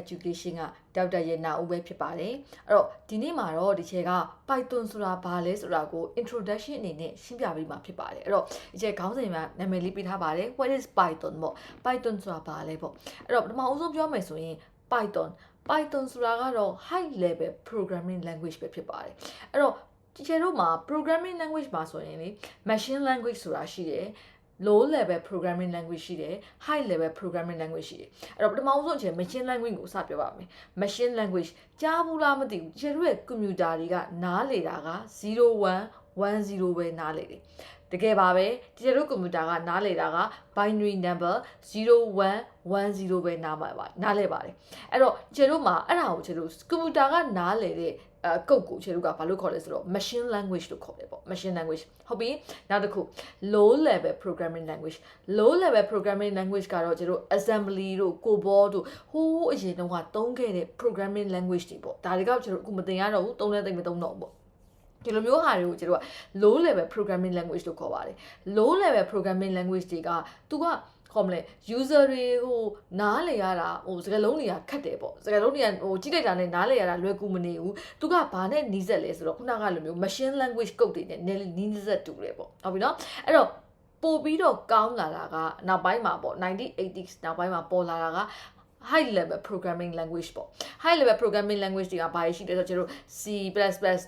education ကဒေါက်တာရေနာဦးပဲဖြစ်ပါတယ်အဲ့တော့ဒီနေ့မှာတော့ဒီချေက Python ဆိုတာဘာလဲဆိုတာကို introduction အနေနဲ့ရှင်းပြပေးမှာဖြစ်ပါတယ်အဲ့တော့ဒီချေခေါင်းစဉ်မှာနာမည်လေးပေးထားပါတယ် what is python ပေါ့ python ဆိုတာဘာလဲပေါ့အဲ့တော့ပထမအဦးဆုံးပြောမယ်ဆိုရင် python python ဆိုတာကတော့ high level programming language ပဲဖြစ်ပါတယ်အဲ့တော့ဒီချေတို့မှာ programming language မှာဆိုရင်လေ machine language ဆိုတာရှိတယ် low level programming language ရှိတယ် high level programming language ရှိတယ်အဲ့တော့ပထမဆုံးအချက် machine language ကိုစပြောပါမယ် machine language ကြားဘူးလားမသိဘူးကျတို့ရဲ့ computer တွေကနားလေတာက0110ပဲနားလေတယ်တကယ်ပါပဲဒီတို့ကွန်ပျူတာကနားလေတာက binary number 0110ပဲနားပါပါနားလဲပါတယ်အဲ့တော့ကျတို့မှာအဲ့ဒါကိုကျတို့ကွန်ပျူတာကနားလေတဲ့ အဲကုတ်ကိုခြေတို့ကဘာလို့ခေါ်လဲဆိုတော့ machine language လို့ခေါ်တယ်ပေါ့ machine language ဟုတ်ပြီနောက်တစ်ခု low level programming language low level programming language ကတော့ကျတို့ assembly တို့ COBOL တို့ဟိုးအရင်တုန်းကသုံးခဲ့တဲ့ programming language တွေပေါ့ဒါတွေကကျတို့အခုမသင်ရတော့ဘူးသုံးလဲသိမ့်မသုံးတော့ဘူးပေါ့ဒီလိုမျိုးဟာတွေကိုကျတို့က low level programming language လို့ခေါ်ပါတယ် low level programming language တွေကသူက ခေါ်မလဲ user တွေဟိုနားလေရတာဟိုစကားလုံးတွေကခက်တယ်ပေါ့စကားလုံးတွေကဟိုကြည့်လိုက်တာနဲ့နားလေရတာလွယ်ကူမနေဘူးသူကဘာနဲ့နီးစက်လဲဆိုတော့ခုနကလိုမျိုး machine language code တွေနဲ့နီးစက်တူတယ်ပေါ့ဟုတ်ပြီနော်အဲ့တော့ပို့ပြီးတော့ကောင်းလာတာကနောက်ပိုင်းမှာပေါ့ 1980s နောက်ပိုင်းမှာပေါ်လာတာက high level programming language ပေါ့ high level programming language တွေကဘာရှိလဲဆိုတော့ကျွန်တော် C++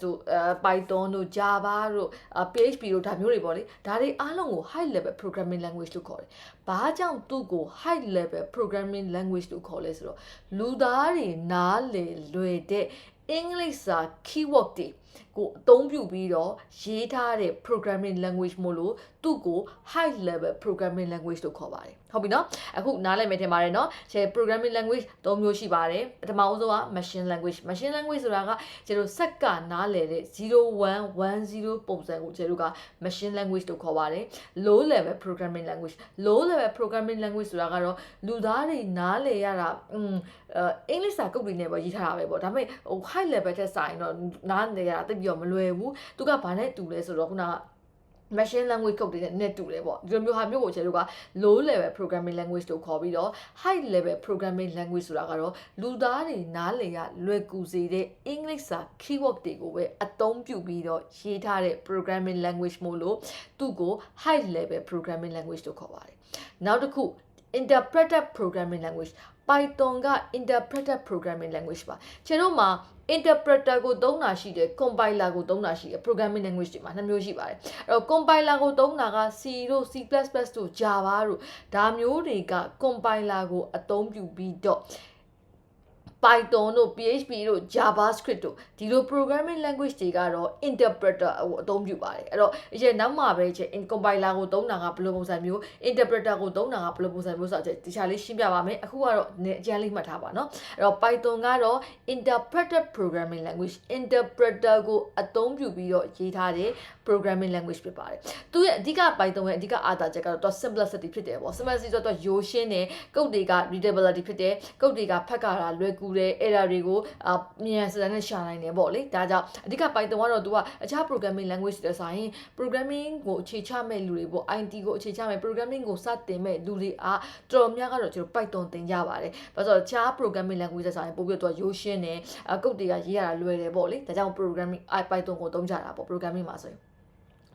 တို့အဲ Python တို့ Java တို့ PHP တို့ဒါမျိုးတွေပေါ့လေဒါတွေအားလုံးကို high level programming language လို့ခေါ်တယ်။ဘာကြောင့်သူ့ကို high level programming language လို့ခေါ်လဲဆိုတော့လူသားတွေနားလည်လွယ်တဲ့ အင်္ဂလိပ်စာ keyword တွေကိုအသုံးပြုပြီးတော့ရေးထားတဲ့ programming language မို့လို့သူ့ကို high level programming language လို့ခေါ်ပါတယ်ဟုတ်ပြီနော်အခုနားလည်မယ်ထင်ပါတယ်နော်ကျဲ programming language သုံးမျိုးရှိပါတယ်ပထမဦးဆုံးက machine language machine language ဆိုတာကကျတို့စက်ကနားလည်တဲ့0110ပုံစံကိုကျတို့က machine language လို့ခေါ်ပါတယ် low level programming language low level programming language ဆိုတာကတော့လူသားတွေနားလည်ရတာอืมအင်္ဂလိပ်စာကုတ်တွေနဲ့ပဲရေးထားတာပဲပေါ့ဒါပေမဲ့ဟို high level ထက်စာရင်တော့နားလည်ရတာတိတ်ပြီးတော့မလွယ်ဘူးသူကဘာနဲ့တူလဲဆိုတော့ခုနက machine language code တွေနဲ့ net တူတယ်ပေါ့ဒီလိုမျိုးဟာမျိုးကိုကျွန်တော်တို့က low level programming language လို့ခေါ်ပြီးတော့ high level programming language ဆိုတာကတော့လူသားတွေနားလည်ရလွယ်ကူစေတဲ့အင်္ဂလိပ်စာ keyword တွေကိုပဲအသုံးပြုပြီးတော့ရေးထားတဲ့ programming language မို့လို့သူ့ကို high level programming language လို့ခေါ်ပါတယ်နောက်တစ်ခု interpreted programming language Python က interpreted programming language ပါကျွန်တော်မှာ interpreter ကိုသုံးတာရှိတယ် compiler ကိုသုံးတာရှိတယ် programming language တွေမှာနှစ်မျိုးရှိပါတယ်အဲ့တော့ compiler ကိုသုံးတာက C တို့ C++ တို့ Java တို့ဒါမျိုးတွေက compiler ကိုအသုံးပြုပြီးတော့ Python တို့ PHP တို့ JavaScript တို့ဒီလို programming language တွေကတော့ interpreter ကိုအသုံးပြုပါတယ်အဲ့တော့အရင်နောက်မှာပဲချင်း compiler ကိုသုံးတာကဘယ်လိုပုံစံမျိုး interpreter ကိုသုံးတာကဘယ်လိုပုံစံမျိုးဆိုတော့တခြားလေးရှင်းပြပါမယ်အခုကတော့အကျဉ်းလေးမှတ်ထားပါနော်အဲ့တော့ Python ကတော့ interpreter programming language interpreter ကိုအသုံးပြုပြီးတော့ရေးထားတဲ့ programming language ဖြစ်ပါတယ်သူရဲ့အဓိက Python ရဲ့အဓိကအားသာချက်ကတော့သူ simplicity ဖြစ်တယ်ပေါ့ simplicity ဆိုတော့သူရိုးရှင်းတယ်ကုတ်တွေက readability ဖြစ်တယ်ကုတ်တွေကဖတ်ကြတာလွယ်ကူတယ် error တွေကိုအမြန်စံနဲ့ရှာနိုင်တယ်ပေါ့လေဒါကြောင့်အဓိက Python ကတော့သူကအခြား programming language တွေဆိုရင် programming ကိုအခြေချမဲ့လူတွေပေါ့ IT ကိုအခြေချမဲ့ programming ကိုစတင်မဲ့လူတွေအားတော်များကတော့ကျွန်တော် Python သင်ကြပါတယ်ဘာလို့ဆိုတော့အခြား programming language တွေဆိုရင်ပို့ပြီးတော့ရိုးရှင်းတယ်ကုတ်တွေကရေးရတာလွယ်တယ်ပေါ့လေဒါကြောင့် programming Python ကိုသုံးကြတာပေါ့ programming မှာဆိုရင်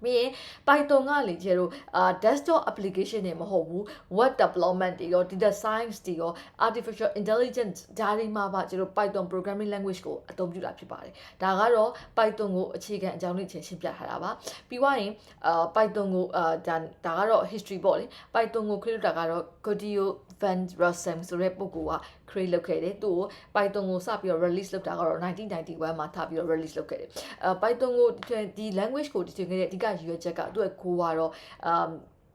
ပြီးရင် Python ကလေကျတော့အာ desktop application တွေမဟုတ်ဘူး web development တွေရော data science တွေရော artificial intelligence ဒါတွေမှာပါကျတော့ Python programming language ကိုအသုံးပြုတာဖြစ်ပါတယ်ဒါကတော့ Python ကိုအခြေခံအကြောင်းလေးချင်းရှင်းပြထားတာပါပြီးွားရင်အာ Python ကိုအာဒါဒါကတော့ history ပေါ့လေ Python ကို create တာကတော့ Claudio Van Rossum ဆိုတဲ့ပုဂ္ဂိုလ်က create လုပ်ခဲ့တယ်သူ့ကို Python ကိုစပြီးတော့ release လုပ်တာကတော့1991မှာထားပြီးတော့ release လုပ်ခဲ့တယ်အဲ Python ကိုဒီ language ကိုတည်ထွင်ခဲ့တဲ့အဓိကရည်ရွယ်ချက်ကသူ့ရဲ့ကိုကတော့အမ်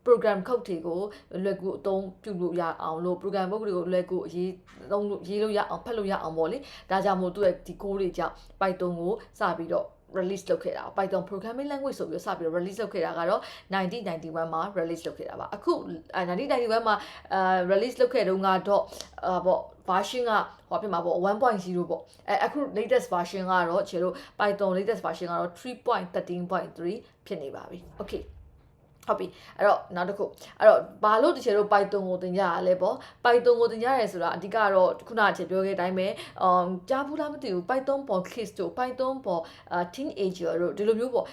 program code တွေကိုလွယ်ကူအသုံးပြုလို့ရအောင်လို့ program code တွေကိုလွယ်ကူရေးသုံးလို့ရေးလို့ရအောင်ဖတ်လို့ရအောင်ပေါ့လေဒါကြောင့်မို့သူ့ရဲ့ဒီ code တွေကြောင့် Python ကိုစပြီးတော့ release လုပ်ခဲ့တာ Python programming language ဆိုပြီးတော့စပြီးတော့ release လုပ်ခဲ့တာကတော့1991မှာ release လုပ်ခဲ့တာပါအခု1991မှာအာ release လုပ်ခဲ့တုန်းကတော့အာပေါ့ version ကဟောပြမှာပေါ့1.0ပေါ့အဲအခု latest version ကတော့ခြေတို့ Python latest version ကတော့3.13.3ဖြစ်နေပါပြီ okay ဟုတ်ပြီအဲ့တော့နောက်တစ်ခုအဲ့တော့ဘာလို့တချို့တို့ Python ကိုသင်ကြရလဲပေါ့ Python ကိုသင်ကြရဲဆိုတာအဓိကတော့ခုနကပြောခဲ့တဲ့အတိုင်းပဲအမ်ကြားဘူးလားမသိဘူး Python ပေါ် kids တို့ Python ပေါ် teenager တို့ဒီလိုမျိုးပေါ့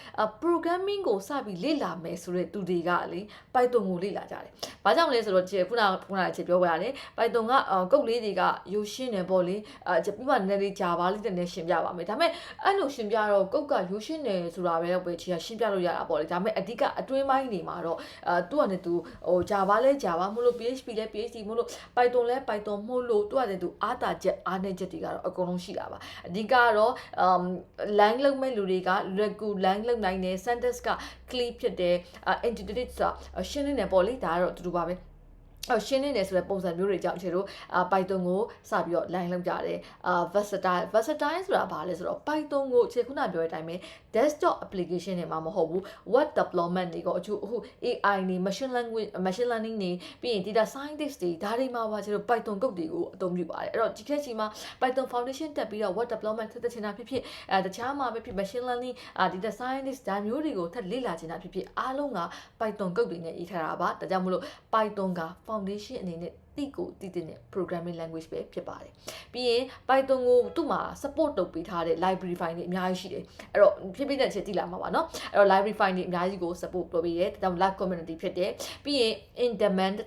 programming ကိုစပြီးလေ့လာမယ်ဆိုတဲ့သူတွေကလေ Python ကိုလေ့လာကြတယ်။ဘာကြောင့်လဲဆိုတော့ခုနခုနကချက်ပြောပြရတယ် Python ကကုတ်လေးတွေကရိုးရှင်းတယ်ပေါ့လေအဲပြီးမှနည်းနည်းလေး Java လေးတည်းနဲ့ရှင်းပြပါမယ်။ဒါပေမဲ့အဲ့လိုရှင်းပြတော့ကုတ်ကရိုးရှင်းတယ်ဆိုတာပဲပဲချီရှင်းပြလို့ရတာပေါ့လေ။ဒါပေမဲ့အဓိကအတွင်းပိုင်းနေမှာတော့အဲသူကလည်းသူဟို Java လဲ Java မလို့ PHP လဲ PHP မလို့ Python လဲ Python မလို့သူကလည်းသူအားတာချက်အားနေချက်တွေကတော့အကုန်လုံးရှိတာပါအဓိကတော့ um line လုံးမဲ့လူတွေကလွယ်ကူ line လုံးနိုင်တယ် sentence က clear ဖြစ်တယ် entity ဆိုတာရှင်းနေတယ်ပေါ့လေဒါကတော့အတူတူပါပဲ အရှင်းနေတယ်ဆိုတဲ့ပုံစံမျိုးတွေကြောင့်ခြေတို့အာ Python ကိုစပြီးတော့ line လောက်ကြတယ်အာ versatile versatile ဆိုတာဘာလဲဆိုတော့ Python ကိုခြေခုနပြောတဲ့အတိုင်းပဲ desktop application တွေမှာမဟုတ်ဘူး web deployment တွေကိုအခုအခု AI နေ machine language machine learning နေပြီးရင် data scientist တွေဒါတွေမှာပါခြေတို့ Python ကုတ်တွေကိုအသုံးပြုပါတယ်အဲ့တော့ဒီခေတ်ကြီးမှာ Python foundation တက်ပြီးတော့ web deployment ထပ်တက်ချင်တာဖြစ်ဖြစ်အဲတခြားမှာပဲဖြစ် machine learning အာ data scientist ဒါမျိုးတွေကိုထပ်လေ့လာချင်တာဖြစ်ဖြစ်အားလုံးက Python ကုတ်တွေနဲ့ရေးထားတာပါဒါကြောင့်မလို့ Python က foundation အနေနဲ့တိကိုတည်တဲ့ programming language ပဲဖြစ်ပါတယ်။ပြီးရင် Python ကိုသူ့မှာ support လုပ်ပေးထားတဲ့ library file တွေအများကြီးရှိတယ်။အဲ့တော့ဖြစ်ဖြစ်တဲ့ချက်ကြည့်လာမှာပါနော်။အဲ့တော့ library file တွေအများကြီးကို support လုပ်ပေးတယ်။ဒါကြောင့် live community ဖြစ်တယ်။ပြီးရင် in demand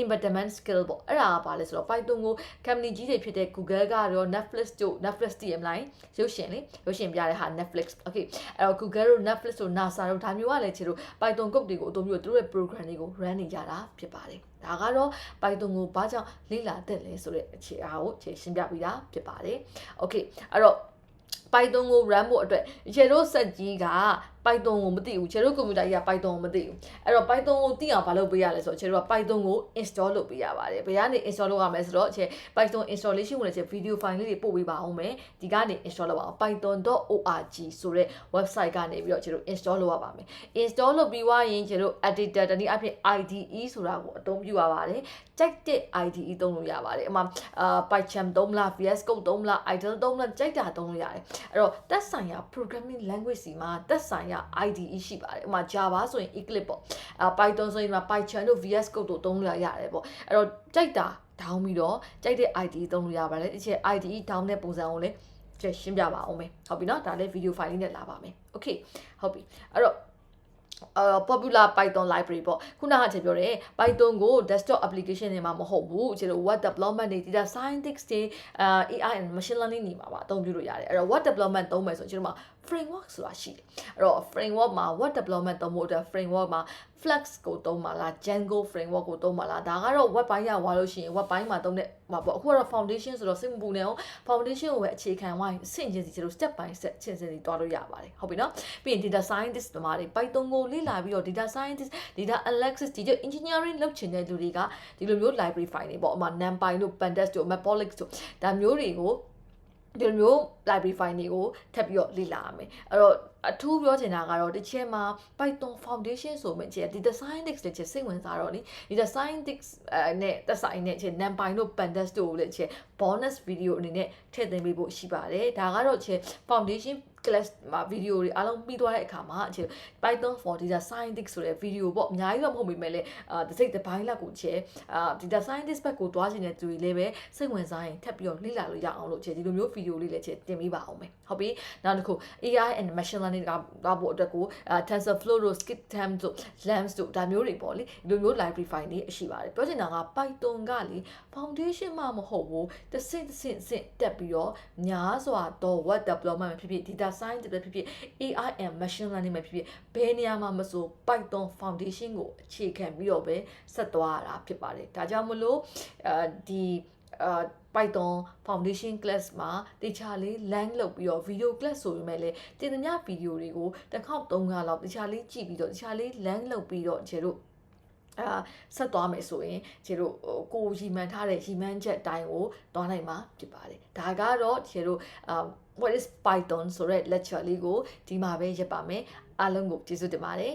in demand skill ပေါ့။အဲ့ဒါကဘာလဲဆိုတော့ Python ကို company ကြီးတွေဖြစ်တဲ့ Google ကတော့ Netflix တို့ Netflix တည်မလား။ရုပ်ရှင်လေ။ရုပ်ရှင်ပြတဲ့ဟာ Netflix okay ။အဲ့တော့ Google တို့ Netflix တို့ NASA တို့ဒါမျိုးကလည်းခြေတို့ Python code တွေကိုအသုံးပြုသူတို့ရဲ့ program တွေကို run နေကြတာဖြစ်ပါတယ်။ဒါကတော့ Python ကိုဘာကြောင့်လေ့လာသင့်လဲဆိုတဲ့အခြေအားကိုခြေရှင်းပြပြီးတာဖြစ်ပါတယ်။ Okay အဲ့တော့ Python ကို run ဖို့အတွက်ရေတို့စက်ကြီးက Python ကိုမသိဘူးခြေတို့ကွန်ပျူတာကြီးက Python ကိုမသိဘူးအဲ့တော့ Python ကိုသိအောင်မလုပ်ပေးရလဲဆိုတော့ခြေတို့က Python ကို install လုပ်ပေးရပါတယ်ဘယ်ကနေ install လုပ်ရမလဲဆိုတော့ခြေ Python installation ကိုလည်းခြေ video file လေးတွေပို့ပေးပါအောင်မယ်ဒီကနေ install လုပ်ပါအောင် python.org ဆိုတဲ့ website ကနေပြီးတော့ခြေတို့ install လုပ်ရပါမယ် install လုပ်ပြီးွားရင်ခြေတို့ editor တနည်းအားဖြင့် IDE ဆိုတာကိုအသုံးပြုရပါတယ်ကြိုက်တဲ့ IDE သုံးလို့ရပါတယ်အမှအာ PyCharm သုံးလား VS Code သုံးလား Idle သုံးလားကြိုက်တာသုံးလို့ရတယ်အဲ့တော့သက်ဆိုင်ရာ programming language စီမှာသက်ဆိုင်ရာ IDE ရှိပါတယ်ဥပမာ Java ဆိုရင် Eclipse ပေါ့အာ Python ဆိုရင်မှာ PyCharm တို့ VS Code တို့သုံးလို့ရတယ်ပေါ့အဲ့တော့ကြိုက်တာဒေါင်းပြီးတော့ကြိုက်တဲ့ IDE သုံးလို့ရပါတယ်ဒီချက် IDE ဒေါင်းတဲ့ပုံစံကိုလည်းချက်ရှင်းပြပါအောင်မယ်ဟုတ်ပြီနော်ဒါလည်း video file လေးနဲ့လာပါမယ် okay ဟုတ်ပြီအဲ့တော့အာ popular python library ပေါ့ခုနကချက်ပြောတယ် python ကို desktop application တွေမှာမဟုတ်ဘူးကျွန်တော် web development တွေ data science တွေအာ AI and machine learning တွေမှာပါအသုံးပြုလို့ရတယ်အဲ့တော့ web development သုံးမယ်ဆိုကျွန်တော်မှာ framework ဆိုတာရှိတယ်အဲ့တော့ framework မှာ web development သုံးဖို့အတွက် framework မှာ Flex ကိုသုံးပါလား Django framework ကိုသုံးပါလားဒါကတော့ web ပိုင်းရဝါလို့ရှိရင် web ပိုင်းမှာသုံးတဲ့မှာပေါ့အခုကတော့ foundation ဆိုတော့စိတ်မပူနဲ့အောင် foundation ကိုပဲအခြေခံဝိုင်းဆင့်ချင်းစီကျွန်တော် step by step ချင်းချင်းစီတွားလို့ရပါတယ်ဟုတ်ပြီနော်ပြီးရင် data scientist တမားတွေ Python ကိုလေ့လာပြီးတော့ data scientist data analysis ဒီ engineering လုပ်ချင်တဲ့လူတွေကဒီလိုမျိုး library file တွေပေါ့အမှ NumPy တို့ Pandas တို့ Matplotlib တို့ဒါမျိုးတွေကို ဒီလိုမျိုး library file တွေကိုထပ်ပြီးတော့လေ့လာရမယ်အဲ့တော့အထူးပြောချင်တာကတော့တစ်ချက်မှာ Python Foundation ဆိုမှကျဒီ Scientix လည်းချက်စိတ်ဝင်စားတော့လေဒီ Scientix အဲနဲ့သက်ဆိုင်တဲ့ချက် NumPy တို့ Pandas တို့ကိုလည်းချက် bonus video အနေနဲ့ထည့်သွင်းပေးဖို့ရှိပါတယ်ဒါကတော့ချက် Foundation class မှာ video တွေအားလုံးပြီးသွားတဲ့အခါမှာအခြေ Python for data scientist ဆိုတဲ့ video ပေါ့အများကြီးတော့မဟုတ်ပေမဲ့လည်းအာတစ်စိတ်တစ်ပိုင်းလောက်ကိုချဲအာ data scientist ဘက်ကိုတွားချင်တဲ့သူတွေလည်းပဲစိတ်ဝင်စားရင်ထပ်ပြီးတော့လေ့လာလို့ရအောင်လို့ချဲဒီလိုမျိုး video လေးလည်းချဲတင်ပေးပါအောင်မယ်ဟုတ်ပြီနောက်တစ်ခု AI and machine learning ကသွားဖို့အတွက်ကိုအာ TensorFlow တို့ Skitterm တို့ LAMMPS တို့ဒါမျိုးတွေပေါ့လေဒီလိုမျိုး library file တွေရှိပါတယ်ပြောချင်တာက Python ကလေ foundation မှမဟုတ်ဘူးတစ်ဆင့်တစ်ဆင့်ဆင့်တက်ပြီးတော့များစွာသော web development ဖြစ်ဖြစ် data science ပဲဖြစ်ဖြစ် AI and machine learning ပဲဖြစ်ဖြစ်ဘယ်နေရာမှာမဆို Python foundation ကိုအခြေခံပြီးတော့ပဲဆက်သွားရတာဖြစ်ပါတယ်ဒါကြောင့်မလို့အဲဒီအာ Python Foundation class မှာတခြားလေး lang လုပ်ပြီးတော့ video class ဆိုပေမဲ့လည်းတင်သမျှ video တွေကိုတစ်ခေါက်သုံးခါလောက်တခြားလေးကြည့်ပြီးတော့တခြားလေး lang လုပ်ပြီးတော့ခြေတို့ အာဆက်သွားမယ်ဆိုရင်ခြေတို့ကိုရီမန်ထားတဲ့ရီမန်ချက်တိုင်းကိုသွားနိုင်မှာဖြစ်ပါတယ်ဒါကတော့ခြေတို့အာ what is python ဆိုတဲ့ lecture လေးကိုဒီမှာပဲရပ်ပါမယ်အားလုံးကိုကျေးဇူးတင်ပါတယ်